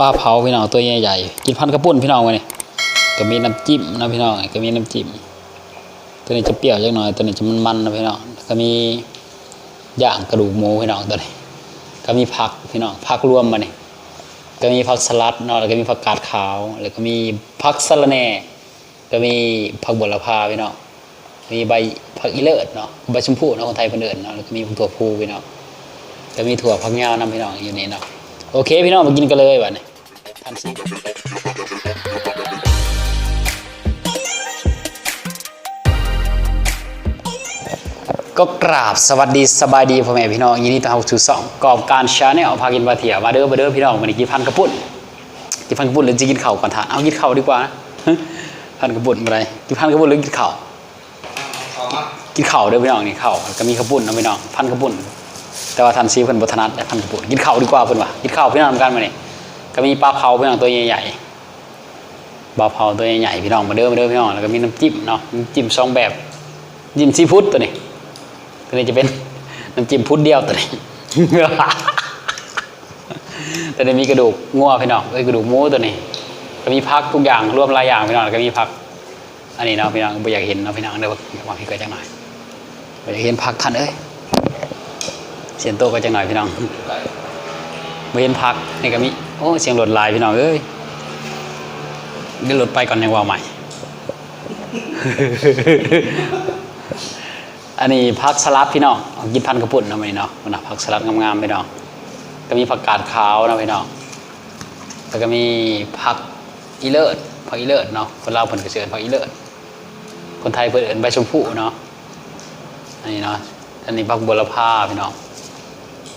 ปลาเผาพี่น้องตัวใหญ่ๆกินพันกระปุ่นพี่น้องวันนี้ก็มีน้ำจิ้มนะพี่น้องก็มีน้ำจิ้มตัวนี้จะเปรี้ยวจักหน่อยตัวนี้จะมันๆนะพี่น้องก็มีย่างกระดูกหมูพี่น้องตัวนี้ ก็มีผักพี่น้องผักรวมมาเนี่ยก็มีผักสลัดเนาะแล้วก็มีผักกาดขาว แล้วก็มีผักสะระแหน่ก็มีผักบัวลพาพี่น้องมีใบผักอีเลิศเนาะใบชมพูเนาะคนไทยเป็นเอิญเนาะแล้วก็มีถั่วพูพี่น้องก็มีถั่วผักยาวนำพี่น้องอยู่นี่เนาะโอเค พี่น้องมากินกันเลยวันนี้ ทานสิก็กราบสวัสดีสบายดีพ่อแม่พี่น้องยินดีต้อนรับสู่สองกอบการชาแนลพากินปลาเถียมาเด้อมาเด้อพี่น้องวันนี้กินพันกระปุ่นกินพันกระปุ่นหรือจะกินข้าวก่อนทานเอากินข้าวดีกว่านะพันกระปุ่นอะไรกินพันกระปุ่นหรือกินข้าวกินข้าวเด้อพี่น้องนี่ข้าวก็มีข้าวปุ้นนะพี่น้องพันข้าวปุ้นแต่ว่าทันซีเพิ่นบ่ถนัดแต่พันข้าวปุ้นกินข้าวดีกว่าเพิ่นว่ากินข้าวพี่น้องนำกันมานี่ ก็มีปลาเผาพี่น้องตัวใหญ่ๆปลาเผาตัวใหญ่ๆพี่น้องมาเด้อมาเด้อพี่น้องแล้วก็มีน้ำจิ้มเนาะน้ำจิ้มสองแบบจิ้มซีฟู้ดตัวนี้ตัวนี้จะเป็นน้ำจิ้มพุดเดียวตัวนี้ตัวนี้มีกระดูกงัวพี่น้องเอ้ยกระดูกหมูตัวนี้ ก็มีพักทุกอย่างรวมหลายอย่างพี่น้องแล้วก็มีพัก อันนี้เนาะพี่น้องบ่อยากเห็นเนาะพี่น้องเดี๋ยววาพี่เกิดจังหน่อยบ่อยากเห็นพักท่านเอ้ยเสียงโตก็จังหน่อยพี่น้องบ่เห็นพักนี่ก็มี โอ้เสียงรถลายพี่น้องเอ้ยเดี๋ยวรถไปก่อนยังว่าใหม่ อันนี้พักสลัดพี่น้องกินพันกระปุ่นนะมื้อนี้เนาะนะพักสลัดงามๆพี่น้องก็มีผักกาดขาวนะพี่น้องแล้วก็มีผักอีเลิศผักอีเลิศเนาะคนลาวเพิ่นก็สิเอิ้นผักอีเลิศคนไทยเพิ่นเอินใบชมพูเนาะอันนี้เนาะอันนี้ผักบัวละพาพี่น้อง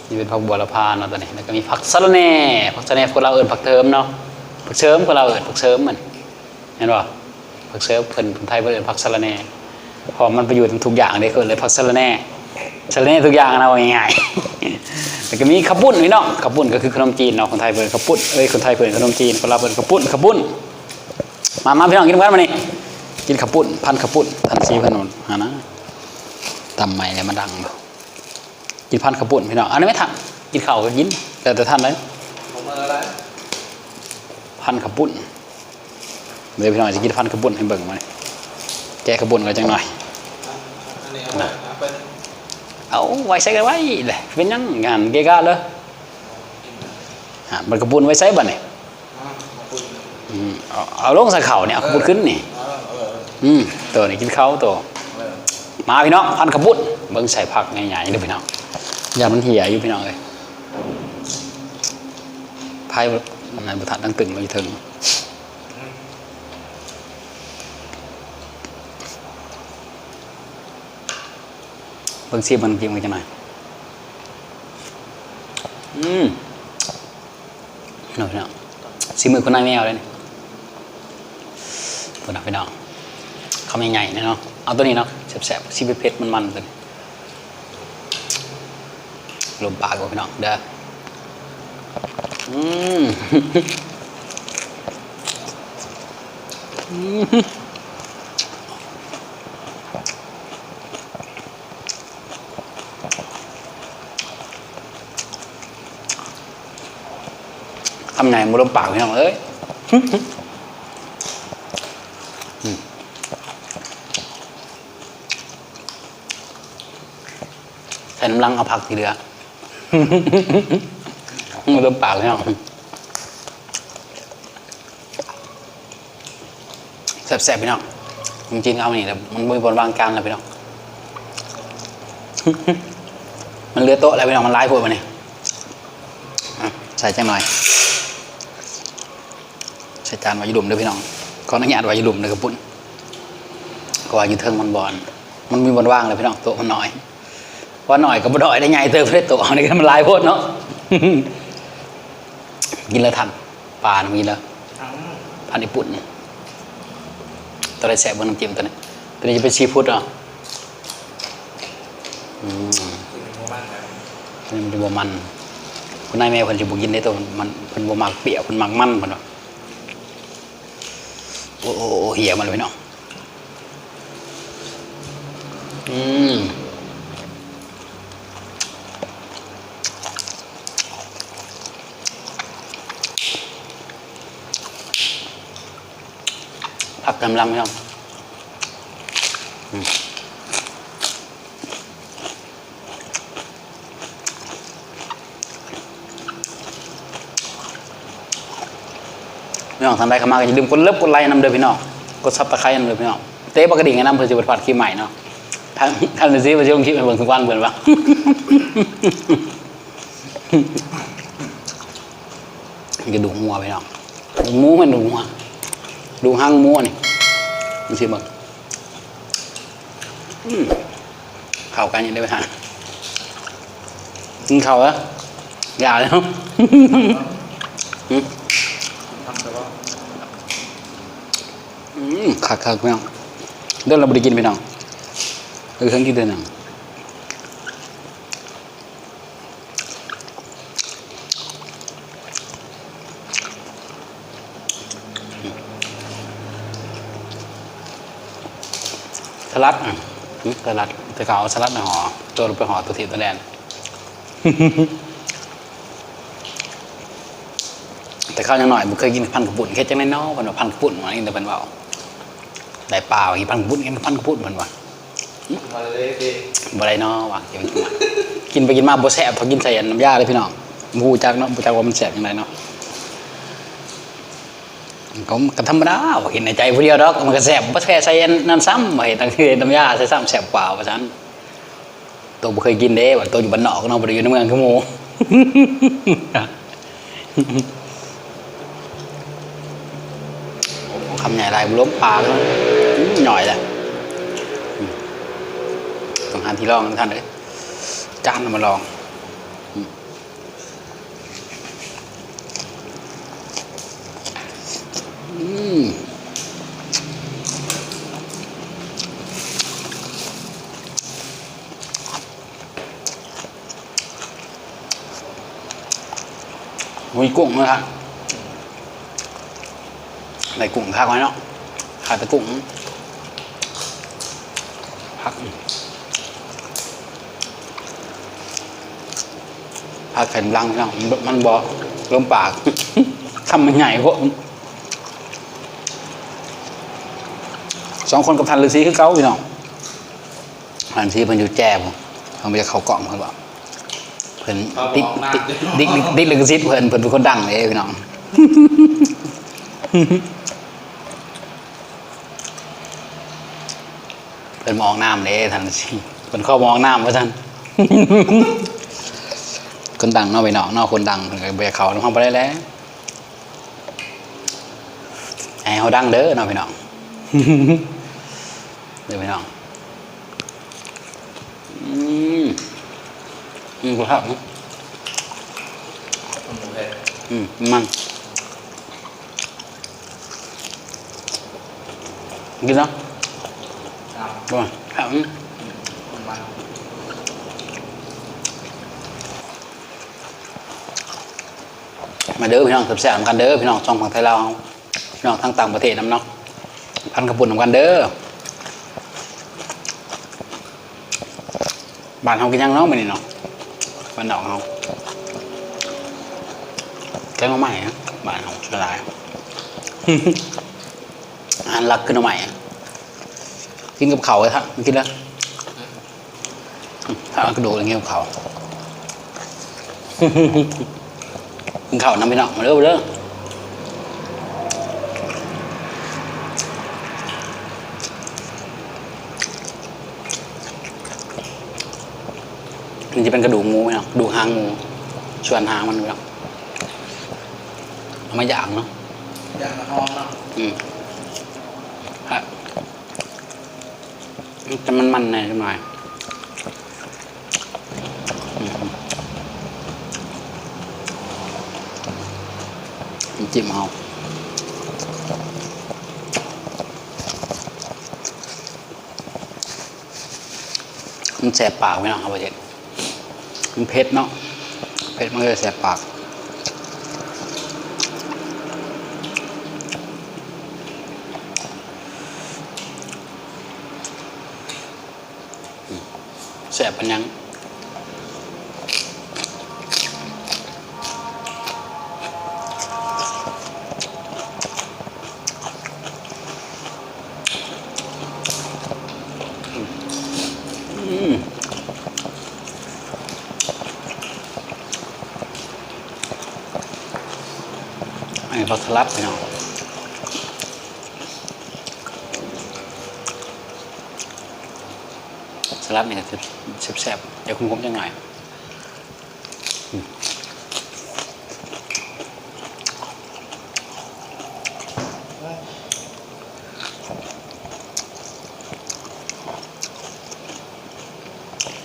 นี่เป็นผักบัวละพาเนาะตอนนี้แล้วก็มีผักสะระแหน่ผักสะระแหน่คนเราเอิ้นผักเทิมเนาะผักเชิมคนเราเอิ้นผักเชิมมันเห็นป่ะผักเชิมเพิ่นคนไทยเพิ่นเอิ้นผักสะระแหน่พอมันไประโยชน์ทุกอย่างเลยเพิ่นเลยผักสะระแหน่สะระแหน่ทุกอย่างนะว่าง่ายๆแล้วก็มีข้าวปุ้นพี่เน้องข้าวปุ้นก็คือขนมจีนเนาะคนไทยเพิ่นข้าวปุ้นเอ้ยคนไทยเพิ่นขนมจีนคนลาวเพิ่นข้าวปุ้นข้าวปุ้นมามาพี่น้องกินกันมานี่กินขับปุ่นพันขับปุ่นทันซีพนนฮะนะตำใหม่เนี่ยมันดังบ่ กินพันขับปุ่นพี่น้องอันนี้ไม่ทันกินข้าวก็กิน แต่แต่ท่านเลยผมเอาอะไรพันขับปุ่นเดี๋ยวพี่น้องจะกินพันขับปุ่นให้เบิ่งมานี่แกะขับปุ่นก็จังหน่อยอันนี้เอาไว้เอาไปเอาไว้ใส่กันไว้เลยเป็นยังงานเกะกะเลยอะมันขับปุ่นไว้ใส่บ่เนี่ยเอามาปุ่นอืมเอาเอาลงใส่เข่าเนี่ยเอาขับปุ่นขึ้นนี่เอาเอออืมตัวนี้กินข้าวตัวเออมาพี่น้องพันขบุญเบิ้งใส่ผักใหญ่ๆเลยพี่น้อง อย่ามันเหี่ยอยู่พี่น้องเลยไพ่ในบุทัดตั้งตึงมาอยู่ถึงเบิ้งซีมันกินมันจะหน่อยอืมพี่น้องพี่น้องซีมือคนนายแมวเลยนี่พี่น้องพี่น้องเขาไม่ใหญ่ๆเนาะเอาตัวนี้เนาะแสบๆซีเผ็ดมันๆตัวนี้ ลมปากกว่าพี่น้องเด้ออืมอืมทำไงมันลมปากพี่น้องเอ้ยใส่น้ำลังเอาผักทีเดียว มันเริ่มปากแล้วแซ่บๆพี่น้องจริงๆเอานี่แต่มันมือบนวางกลางแล้วพี่น้องมันเลือโต๊ะแล้วพี่น้องมันร้ายพวกมันนี่อะใส่จังหน่อย ใส่จานไว้ยุดุมด้วยพี่น้องขออนุญาตไว้ยุดุมเลยกระปุ่นก็ว่าอยู่เทิงมันบอลมันมีบนว่างเลยพี่น้องโต๊ะมันน้อย ว่าหน่อยก็บ่ดอยได้ไงเติมได้ตัวอันนี้มันลายโพดเนาะกินแล้วทันปลานะมีแล้วพันญี่ปุ่นตัวไรแสบบนน้ำจิ้มตัวนี้ตัวนี้จะเป็นซีฟู้ดเนาะอืมกินหมู่บ้านกันตัวมันจะบมันคุณนายแม่เพิ่นสิบ่กินได้ตัวมันเพิ่นบ่มักเปียวเพิ่นมักมันเพิ่นว่าโอ้โอ้โอ้เหี่ยมันเลยพี่น้องอืม กำลังพี่น้องอืมพี่น้องทำได้ขมาก็อย่าลืมกดเลิฟกดไลค์นำเด้อพี่น้องกดซับตะไคร้นำเด้อพี่น้องเตะปกติไงนำเพื่อจะไปผัดคลิปใหม่เนาะทางทางเดซี่ไปช่วงคลิปให้เบิ่งทุกวันเบิ่งว่ากระดูกงัวไปเนาะดูหมูมันดูงัวดูหางหมูนี่ มันสิเบังอืมเข้ากันอยังได้ไปทานกินข้าวแล้วอย่าเลยเนาะอืมทำแต่ว่าอืมคักคักพี่น้องเดินเราไม่ได้กินพี่น้องเออเครื่องกินเดินหนัง สลัดอะอืมสลัดแต่เขาเอาสลัดมาห่อตัวเราไปห่อตัวทีตัวแดนแต่ข้าวยังหน่อยบุเคยกินพันกระปุ่นแค่จังในนอกมันว่าพันกระปุ่นมันนี่แต่เป็นว่าได้เปล่าอีพันกระปุ่นกินพันกระปุ่นมันว่ามาเลยดิบ่ได้เนอว่ะเดี๋ยวมันกินมากินไปกินมาบ่แซ่บพอกินใส่น้ำยาเลยพี่น้องบูจักเนาะบูจักว่ามันแซ่บยังไงเนาะ ก็ก็ธรรมดาว่ากินในใจผู้เดียวดอกมันก็แซ่บบ่แค่ใส่น้ำซ้ำบ่เห็นตั้งคือน้ำยาใส่ซ้ำแซ่บกว่าว่าซั่นตัวบ่เคยกินเด้ว่าตัวอยู่บ้านนอกเนาะบ่ได้อยู่ในเมืองคือหมู่คำใหญ่ลายบุล้มปลาก็หน่อยแหละต้องหาที่ลองท่านเลยจานมาลองอืมอื มีกุ้งไหมครับใส่กุ้งพักไว้เนาะขาดแต่กุ้งพักพักแผ่นลังเนาะมันบอลมปากคำมันใหญ่พวก สองคนกับทันฤาษีคือเก้าพี่น้องทันฤาษีเพิ่นอยู่แจ่ผมเขาไม่จะเข้ากล่องเพิ่นบอกเพิ่นติดติดติดติดลิขสิทธิ์เพิ่นเพิ่นเป็นคนดังเลยพี่น้องเป็นมองน้ำเลยท่านสิเป็นข้อมองน้ำว่าท่านคนดังเนอกไปนอกเนอกคนดังเพิ่นก็ไปเขาห้องไปได้แล้วไอ้เขาดังเด้อเนอกไปนอก เดี๋ยวไปนอกอืมอืมกูครับหมูเผ็ดอืมมันกินเนาะครับบ่ครับอืมมันมาเด้อพี่น้องแซ่บๆนำกันเด้อพี่น้องช่องฝั่งไทยลาวพี่น้องทั้งต่างประเทศนำเนาะพันกระปุ่นนำกันเด้อ บ้านเฮากินยังเนาะมื้อนี้เนาะบ้านดอกเฮาแกงหน่อไม้ฮะบ้านเฮาสลายอาหารหลักคือหน่อไม้กินกับเขาวเลยครับกินแล้วถ้ากระดูกอย่างเงี้ยกับเขาวกินข้าวน้ำพี่น้องมาเร็วเร็ว มันจะเป็นกระดูกหมูไหมเนาะกระดูกหางหมูชวนหางมันพี่น้องเอามาย่างเนาะอย่างละหอมเนาะอืมฮะมันจะมันมันๆหน่อยหน่อยอืมน้ำจิ้มเอามันแสบปากไหมเนาะครับพ่อเจ็ เป็นเผ็ดเนาะเผ็ดมันก็เลยแสบปากแสบปันยัง อันนี้ผักสลัดพี่น้องสลัดนี่ก็จะแซ่บๆเดี๋ยวคุณผมจะหน่อย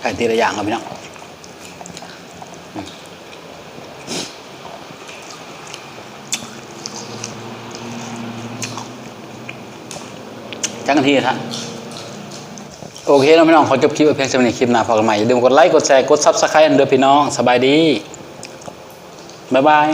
ไก่ตีละอย่างครับพี่น้อง จักกันทีท่านโอเคแล้วพี่น้องขอจบคลิปเพียงเท่านี้คลิปหน้าพอกันใหม่อย่าลืมกดไลค์กดแชร์กดซับสไครต์เด้อพี่น้องสบายดีบ๊ายบาย